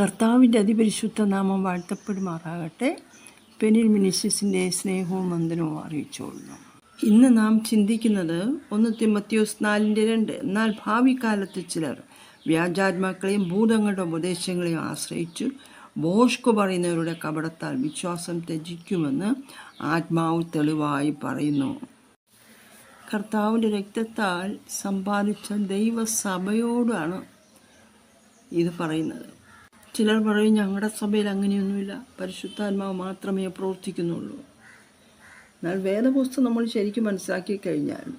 കർത്താവിന്റെ അതിപരിശുദ്ധ നാമം വാഴ്ത്തപ്പെടുമാറാകട്ടെ. പെനിൽ മിനിസിസിന്റെ സ്നേഹവും വന്ദനവും അറിയിച്ചുകൊള്ളുന്നു. ഇന്ന് നാം ചിന്തിക്കുന്നത് ഒന്ന് തിമ്മത്യോസ് നാലിന്റെ രണ്ട്. എന്നാൽ ഭാവി കാലത്ത് ചിലർ വ്യാജാത്മാക്കളെയും ഭൂതങ്ങളുടെ ഉപദേശങ്ങളെയും ആശ്രയിച്ചു ബോഷ്കു പറയുന്നവരുടെ കപടത്താൽ വിശ്വാസം ത്യജിക്കുമെന്ന് ആത്മാവ് തെളിവായി പറയുന്നു. കർത്താവിന്റെ രക്തത്താൽ സമ്പാദിച്ച ദൈവസഭയോടാണ് ഇത് പറയുന്നത്. ചിലർ പറയും ഞങ്ങളുടെ സഭയിൽ അങ്ങനെയൊന്നുമില്ല. പരിശുദ്ധാത്മാവ് മാത്രമേ പ്രവർത്തിക്കുന്നുള്ളൂ. എന്നാൽ വേദപുസ്തകം നമ്മൾ ശരിക്കും മനസ്സിലാക്കി കഴിഞ്ഞാൽ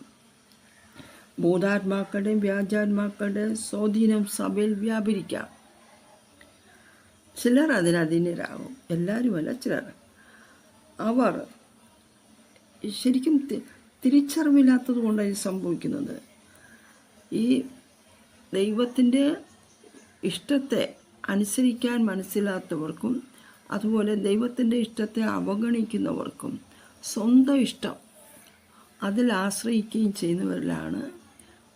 ഭൂതാത്മാക്കളുടെയും വ്യാജാത്മാക്കളുടെ സ്വാധീനം സഭയിൽ വ്യാപരിക്കാം. ചിലർ അതിനധീനരാകും. എല്ലാവരുമല്ല ചിലർ. അവർ ശരിക്കും തിരിച്ചറിവില്ലാത്തത് കൊണ്ടാണ് സംഭവിക്കുന്നത്. ഈ ദൈവത്തിന്റെ ഇഷ്ടത്തെ അനുസരിക്കാൻ മനസ്സിലാത്തവർക്കും അതുപോലെ ദൈവത്തിന്റെ ഇഷ്ടത്തെ അവഗണിക്കുന്നവർക്കും സ്വന്തം ഇഷ്ടം അതിൽ ആശ്രയിക്കുകയും ചെയ്യുന്നവരിലാണ്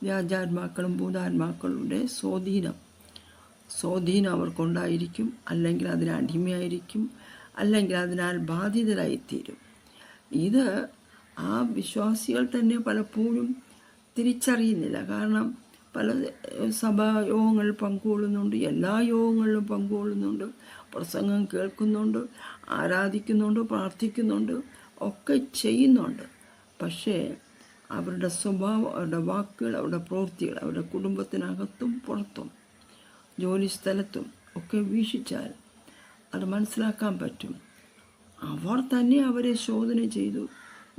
വ്യാജാത്മാക്കളും ഭൂതാത്മാക്കളുടെ സ്വാധീനം. സ്വാധീനം അവർക്കുണ്ടായിരിക്കും അല്ലെങ്കിൽ അതിന് അടിമയായിരിക്കും അല്ലെങ്കിൽ അതിനാൽ ബാധിതരായിത്തീരും. ഇത് ആ വിശ്വാസികൾ തന്നെ പലപ്പോഴും തിരിച്ചറിയുന്നില്ല. കാരണം പല സഭാ യോഗങ്ങൾ പങ്കുകൊള്ളുന്നുണ്ട് എല്ലാ യോഗങ്ങളിലും പങ്കുകൊള്ളുന്നുണ്ട് പ്രസംഗം കേൾക്കുന്നുണ്ട് ആരാധിക്കുന്നുണ്ട് പ്രാർത്ഥിക്കുന്നുണ്ട് ഒക്കെ ചെയ്യുന്നുണ്ട്. പക്ഷേ അവരുടെ സ്വഭാവം അവരുടെ വാക്കുകൾ അവരുടെ പ്രവൃത്തികൾ അവരുടെ കുടുംബത്തിനകത്തും പുറത്തും ജോലി സ്ഥലത്തും ഒക്കെ വീക്ഷിച്ചാൽ അത് മനസ്സിലാക്കാൻ പറ്റും. അവർ തന്നെ അവരെ ശോധന ചെയ്തു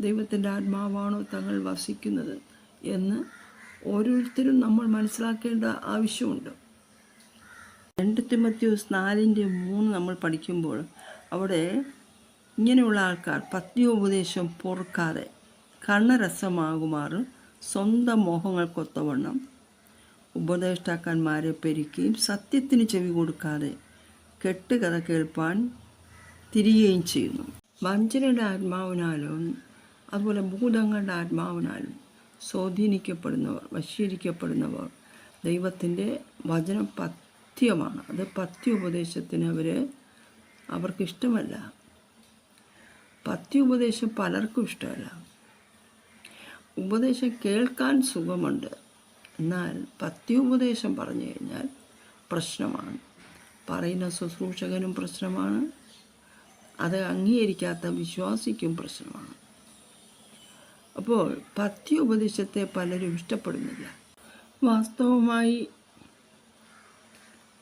ദൈവത്തിന്റെ ആത്മാവാണോ തങ്ങൾ വസിക്കുന്നത് എന്ന് ഓരോരുത്തരും നമ്മൾ മനസ്സിലാക്കേണ്ട ആവശ്യമുണ്ട്. രണ്ട് തിമത്യൂസ് നാലിന്റെ മൂന്ന് നമ്മൾ പഠിക്കുമ്പോൾ അവിടെ ഇങ്ങനെയുള്ള ആൾക്കാർ പത്യോപദേശം പൊറുക്കാതെ കണ്ണരസമാകുമാറ് സ്വന്തം മോഹങ്ങൾക്കൊത്തവണ്ണം ഉപദേഷ്ടാക്കന്മാരെ പെരുക്കുകയും സത്യത്തിന് ചെവി കൊടുക്കാതെ കെട്ടുകഥ കേൾപ്പാൻ തിരികുകയും ചെയ്യുന്നു. വഞ്ചനയുടെ ആത്മാവിനാലും അതുപോലെ ഭൂതങ്ങളുടെ ആത്മാവിനാലും സ്വാധീനിക്കപ്പെടുന്നവർ വശീകരിക്കപ്പെടുന്നവർ ദൈവത്തിന്റെ വചനം പഥ്യമാണ്. അത് പഥ്യോപദേശത്തിന് അവർ അവർക്കിഷ്ടമല്ല. പഥ്യോപദേശം പലർക്കും ഇഷ്ടമല്ല. ഉപദേശം കേൾക്കാൻ സുഖമുണ്ട്. എന്നാൽ പഥ്യോപദേശം പറഞ്ഞു കഴിഞ്ഞാൽ പ്രശ്നമാണ്. പറയുന്ന ശുശ്രൂഷകനും പ്രശ്നമാണ്. അത് അംഗീകരിക്കാത്ത വിശ്വാസിക്കും പ്രശ്നമാണ്. അപ്പോൾ പത്തി ഉപദേശത്തെ പലരും ഇഷ്ടപ്പെടുന്നില്ല. വാസ്തവമായി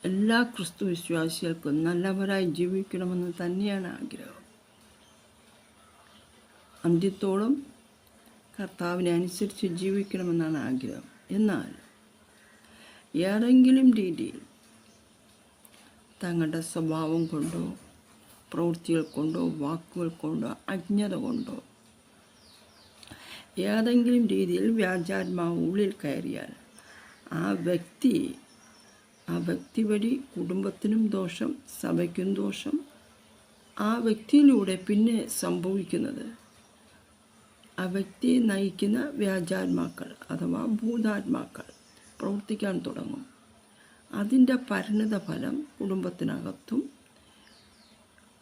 എല്ലാ ക്രിസ്തു വിശ്വാസികൾക്കും നല്ലവരായി ജീവിക്കണമെന്ന് തന്നെയാണ് ആഗ്രഹം. അന്ത്യത്തോളം കർത്താവിനെ അനുസരിച്ച് ജീവിക്കണമെന്നാണ് ആഗ്രഹം. എന്നാൽ ഏതെങ്കിലും രീതിയിൽ തങ്ങളുടെ സ്വഭാവം കൊണ്ടോ പ്രവൃത്തികൾ കൊണ്ടോ വാക്കുകൾ കൊണ്ടോ അജ്ഞത കൊണ്ടോ ഏതെങ്കിലും രീതിയിൽ വ്യാജാത്മാവ് ഉള്ളിൽ കയറിയാൽ ആ വ്യക്തി ആ വ്യക്തി വഴി കുടുംബത്തിനും ദോഷം സഭയ്ക്കും ദോഷം ആ വ്യക്തിയിലൂടെ പിന്നെ സംഭവിക്കുന്നത് ആ വ്യക്തിയെ നയിക്കുന്ന വ്യാജാത്മാക്കൾ അഥവാ ഭൂതാത്മാക്കൾ പ്രവർത്തിക്കാൻ തുടങ്ങും. അതിന്റെ പരിണിത ഫലം കുടുംബത്തിനകത്തും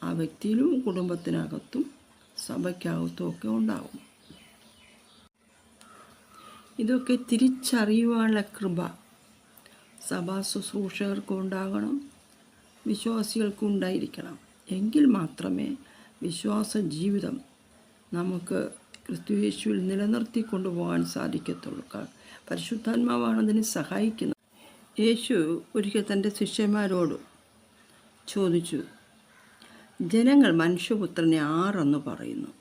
ആ വ്യക്തിയിലും കുടുംബത്തിനകത്തും സഭയ്ക്കകത്തും ഒക്കെ ഉണ്ടാകും. ഇതൊക്കെ തിരിച്ചറിയുവാനുള്ള കൃപ. സഭാ ശുശ്രൂഷകർക്കും ഉണ്ടാകണം. വിശ്വാസികൾക്കും ഉണ്ടായിരിക്കണം. എങ്കിൽ മാത്രമേ വിശ്വാസ ജീവിതം നമുക്ക് ക്രിസ്തുയേശുവിൽ നിലനിർത്തി കൊണ്ടുപോകാൻ സാധിക്കത്തുള്ളൂ. പരിശുദ്ധാത്മാവാണ് അതിനെ സഹായിക്കുന്നത് യേശു ഒരിക്കൽ തന്റെ ശിഷ്യന്മാരോട് ചോദിച്ചു ജനങ്ങൾ മനുഷ്യപുത്രനെ ആറെന്ന് പറയുന്നു?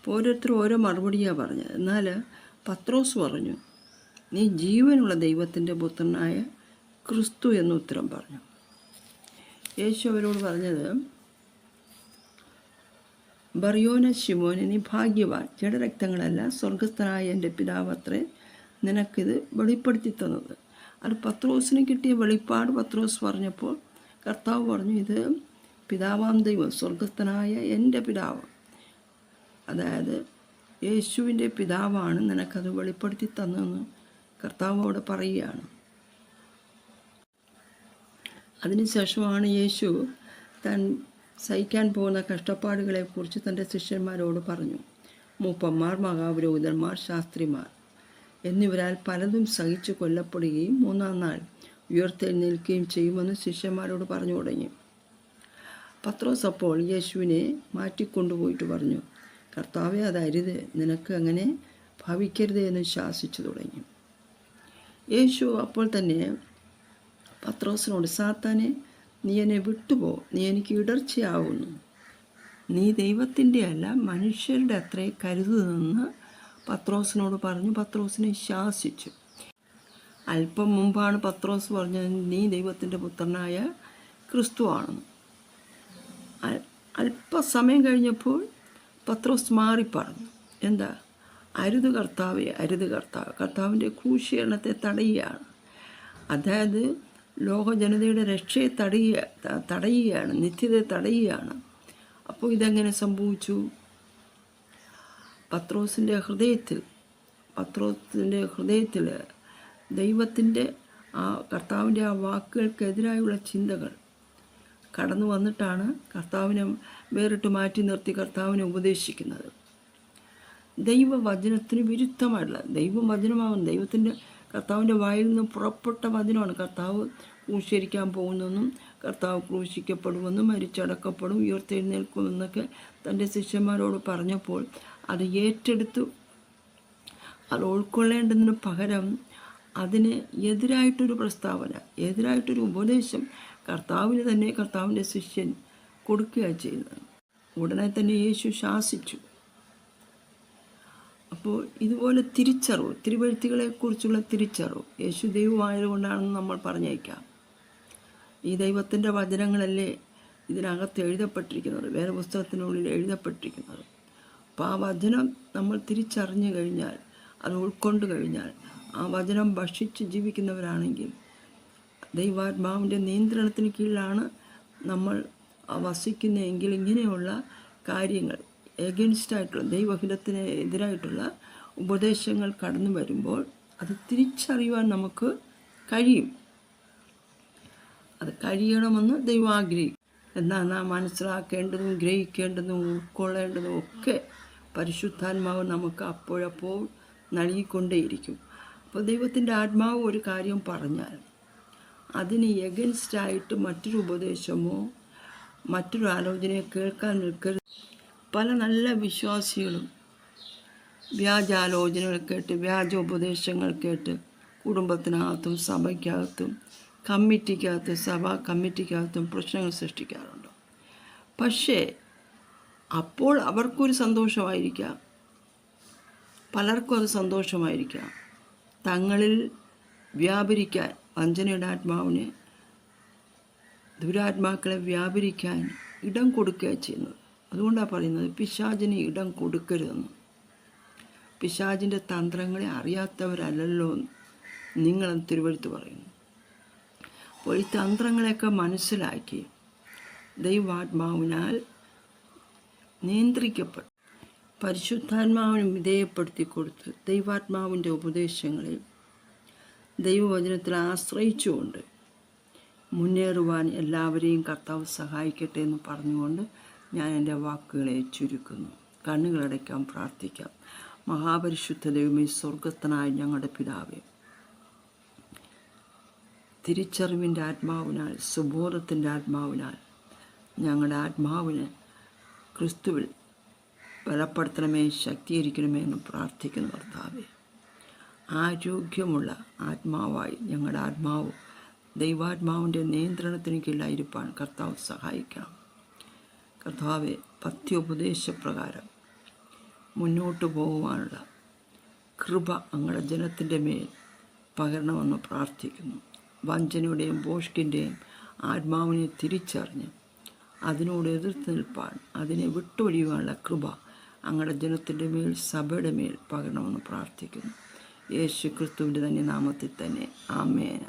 അപ്പോൾ ഓരോരുത്തർ ഓരോ മറുപടിയാണ് പറഞ്ഞത്. എന്നാൽ പത്രോസ് പറഞ്ഞു നീ ജീവനുള്ള ദൈവത്തിന്റെ പുത്രനായ ക്രിസ്തു എന്ന് ഉത്തരം പറഞ്ഞു. യേശു അവരോട് പറഞ്ഞത് ബറിയോന ശിമോനെ നീ ഭാഗ്യവാൻ. ജഡരക്തങ്ങളല്ല സ്വർഗസ്ഥനായ എന്റെ പിതാവത്രേ നിനക്കിത് വെളിപ്പെടുത്തി തന്നത്. അത് പത്രോസിന് കിട്ടിയ വെളിപ്പാട് പത്രോസ് പറഞ്ഞപ്പോൾ കർത്താവ് പറഞ്ഞു ഇത് പിതാവാം ദൈവം സ്വർഗസ്ഥനായ എന്റെ പിതാവ് അതായത് യേശുവിന്റെ പിതാവാണ് നിനക്കത് വെളിപ്പെടുത്തി തന്നതെന്ന് കർത്താവോട് പറയുകയാണ്. അതിനുശേഷമാണ് യേശു താൻ സഹിക്കാൻ പോകുന്ന കഷ്ടപ്പാടുകളെക്കുറിച്ച് തന്റെ ശിഷ്യന്മാരോട് പറഞ്ഞു. മൂപ്പന്മാർ മഹാപുരോഹിതന്മാർ ശാസ്ത്രിമാർ എന്നിവരാൽ പലതും സഹിച്ചു കൊല്ലപ്പെടുകയും മൂന്നാം നാൾ ഉയർത്തെഴുന്നേൽക്കുകയും ചെയ്യുമെന്ന് ശിഷ്യന്മാരോട് പറഞ്ഞു തുടങ്ങി. പത്രോസ് അപ്പോൾ യേശുവിനെ മാറ്റിക്കൊണ്ടുപോയിട്ട് പറഞ്ഞു. കർത്താവെ അതരുത് നിനക്ക് അങ്ങനെ ഭവിക്കരുത് എന്ന് ശാസിച്ചു തുടങ്ങി. യേശു അപ്പോൾ തന്നെ പത്രോസിനോട് സാത്താനെ നീ എന്നെ വിട്ടുപോ നീ എനിക്ക് ഇടർച്ചയാവുന്നു. നീ ദൈവത്തിന്റെ അല്ല മനുഷ്യരുടെ അത്രേ കരുതുന്ന പത്രോസിനോട് പറഞ്ഞു. പത്രോസിനെ ശാസിച്ചു. അല്പം മുമ്പാണ് പത്രോസ് പറഞ്ഞത് നീ ദൈവത്തിന്റെ പുത്രനായ ക്രിസ്തുവാണെന്ന് അല്പസമയം കഴിഞ്ഞപ്പോൾ പത്രോസ് മാറി പറഞ്ഞു എന്താ? അരുത് കർത്താവെ അരുത് കർത്താവ്. കർത്താവിന്റെ ക്രൂശീകരണത്തെ തടയുകയാണ്. അതായത് ലോക ജനതയുടെ രക്ഷയെ തടയുക തടയുകയാണ് നിത്യതയെ തടയുകയാണ്. അപ്പോൾ ഇതെങ്ങനെ സംഭവിച്ചു? പത്രോസിന്റെ ഹൃദയത്തിൽ പത്രോസിന്റെ ഹൃദയത്തിൽ ദൈവത്തിന്റെ ആ കർത്താവിന്റെ ആ വാക്കുകൾക്കെതിരായുള്ള ചിന്തകൾ കടന്നു വന്നിട്ടാണ് കർത്താവിനെ വേറിട്ട് മാറ്റി നിർത്തി കർത്താവിനെ ഉപദേശിക്കുന്നത്. ദൈവവചനത്തിന് വിരുദ്ധമായിട്ടുള്ള ദൈവം വചനമാകുന്നു ദൈവത്തിന്റെ കർത്താവിന്റെ വായിൽ നിന്ന് പുറപ്പെട്ട വചനമാണ് കർത്താവ് ക്രൂശിക്കാൻ പോകുന്നെന്നും കർത്താവ് ക്രൂശിക്കപ്പെടുമെന്നും മരിച്ചടക്കപ്പെടും ഉയർത്തെഴുന്നേൽക്കുമെന്നൊക്കെ തന്റെ ശിഷ്യന്മാരോട് പറഞ്ഞപ്പോൾ അത് ഏറ്റെടുത്തു. അത് ഉൾക്കൊള്ളേണ്ടതിന് പകരം അതിന് എതിരായിട്ടൊരു പ്രസ്താവന എതിരായിട്ടൊരു ഉപദേശം കർത്താവിന് തന്നെ കർത്താവിന്റെ ശിഷ്യൻ കൊടുക്കുക ചെയ്യുന്നത്. ഉടനെ തന്നെ യേശു ശാസിച്ചു. അപ്പോൾ ഇതുപോലെ തിരിച്ചറിവ് തിരുവഴുത്തുകളെക്കുറിച്ചുള്ള തിരിച്ചറിവ് യേശു ദൈവമായതുകൊണ്ടാണെന്ന് നമ്മൾ പറഞ്ഞേക്കാം ഈ ദൈവത്തിന്റെ വചനങ്ങളല്ലേ ഇതിനകത്ത് എഴുതപ്പെട്ടിരിക്കുന്നത് വേറെ പുസ്തകത്തിനുള്ളിൽ എഴുതപ്പെട്ടിരിക്കുന്നത്. അപ്പോൾ ആ വചനം നമ്മൾ തിരിച്ചറിഞ്ഞു കഴിഞ്ഞാൽ അത് ഉൾക്കൊണ്ട് കഴിഞ്ഞാൽ ആ വചനം ഭക്ഷിച്ച് ജീവിക്കുന്നവരാണെങ്കിൽ ദൈവാത്മാവിന്റെ നിയന്ത്രണത്തിന് കീഴിലാണ് നമ്മൾ വസിക്കുന്നതെങ്കിൽ ഇങ്ങനെയുള്ള കാര്യങ്ങൾ എഗൻസ്റ്റായിട്ടുള്ള ദൈവഹിതത്തിന് എതിരായിട്ടുള്ള ഉപദേശങ്ങൾ കടന്നു വരുമ്പോൾ അത് തിരിച്ചറിയുവാൻ നമുക്ക് കഴിയും. അത് കഴിയണമെന്ന് ദൈവം ആഗ്രഹിക്കും. എന്നാൽ നാം മനസ്സിലാക്കേണ്ടതും ഗ്രഹിക്കേണ്ടതും ഉൾക്കൊള്ളേണ്ടതും ഒക്കെ പരിശുദ്ധാത്മാവ് നമുക്ക് അപ്പോഴപ്പോൾ നൽകിക്കൊണ്ടേയിരിക്കും. അപ്പോൾ ദൈവത്തിന്റെ ആത്മാവ് ഒരു കാര്യം പറഞ്ഞാൽ അതിന് എഗൻസ്റ്റായിട്ട് മറ്റൊരു ഉപദേശമോ മറ്റൊരു ആലോചനയോ കേൾക്കാൻ നിൽക്കരുത്. പല നല്ല വിശ്വാസികളും വ്യാജാലോചനകൾ കേട്ട് വ്യാജ ഉപദേശങ്ങൾ കേട്ട് കുടുംബത്തിനകത്തും സഭയ്ക്കകത്തും കമ്മിറ്റിക്കകത്തും സഭാ കമ്മിറ്റിക്കകത്തും പ്രശ്നങ്ങൾ സൃഷ്ടിക്കാറുണ്ട്. പക്ഷേ അപ്പോൾ അവർക്കൊരു സന്തോഷമായിരിക്കാം. പലർക്കും അത് സന്തോഷമായിരിക്കാം. തങ്ങളിൽ വ്യാപരിക്കാൻ വഞ്ചനയുടെ ആത്മാവിന് ദുരാത്മാക്കളെ വ്യാപരിക്കാൻ ഇടം കൊടുക്കുക ചെയ്യുന്നത്. അതുകൊണ്ടാണ് പറയുന്നത് പിശാചിന് ഇടം കൊടുക്കരുതെന്ന്. പിശാചിന്റെ തന്ത്രങ്ങളെ അറിയാത്തവരല്ലല്ലോ നിങ്ങളെന്ന് തിരുവഴുത്ത് പറയുന്നു. അപ്പോൾ ഈ തന്ത്രങ്ങളെയൊക്കെ മനസ്സിലാക്കി ദൈവാത്മാവിനാൽ നിയന്ത്രിക്കപ്പെട്ടു. പരിശുദ്ധാത്മാവിന് വിധേയപ്പെടുത്തി കൊടുത്ത് ദൈവാത്മാവിന്റെ ഉപദേശങ്ങളെ ദൈവവചനത്തിൽ ആശ്രയിച്ചുകൊണ്ട് മുന്നേറുവാൻ എല്ലാവരെയും കർത്താവ് സഹായിക്കട്ടെ എന്ന് പറഞ്ഞുകൊണ്ട് ഞാൻ എന്റെ വാക്കുകളെ ചുരുക്കുന്നു. കണ്ണുകളടയ്ക്കാൻ പ്രാർത്ഥിക്കാം. മഹാപരിശുദ്ധ ദൈവമേ സ്വർഗസ്ഥനായ ഞങ്ങളുടെ പിതാവേ തിരിച്ചറിവിന്റെ ആത്മാവിനാൽ സുബോധത്തിന്റെ ആത്മാവിനാൽ ഞങ്ങളുടെ ആത്മാവിന് ക്രിസ്തുവിൽ ബലപ്പെടുത്തണമേ ശക്തീകരിക്കണമേ എന്ന് പ്രാർത്ഥിക്കുന്നു കർത്താവേ. ആരോഗ്യമുള്ള ആത്മാവായി ഞങ്ങളുടെ ആത്മാവ് ദൈവാത്മാവിന്റെ നിയന്ത്രണത്തിന് കീഴിലായിരിക്കാൻ കർത്താവ് സഹായിക്കണം. കർത്താവെ പത്യോപദേശപ്രകാരം മുന്നോട്ട് പോകുവാനുള്ള കൃപ അങ്ങയുടെ ജനത്തിന്റെ മേൽ പകരണമെന്ന് പ്രാർത്ഥിക്കുന്നു. വഞ്ചനയുടെയും ബോഷ്കിന്റെയും ആത്മാവിനെ തിരിച്ചറിഞ്ഞ് അതിനോട് എതിർത്ത് നിൽപ്പാൻ അതിനെ വിട്ടൊഴിയുവാനുള്ള കൃപ അങ്ങയുടെ ജനത്തിന്റെ മേൽ സഭയുടെ മേൽ പകരണമെന്ന് പ്രാർത്ഥിക്കുന്നു. യേശു ക്രിസ്തുവിന്റെ തന്നെ നാമത്തിൽ തന്നെ. ആമേന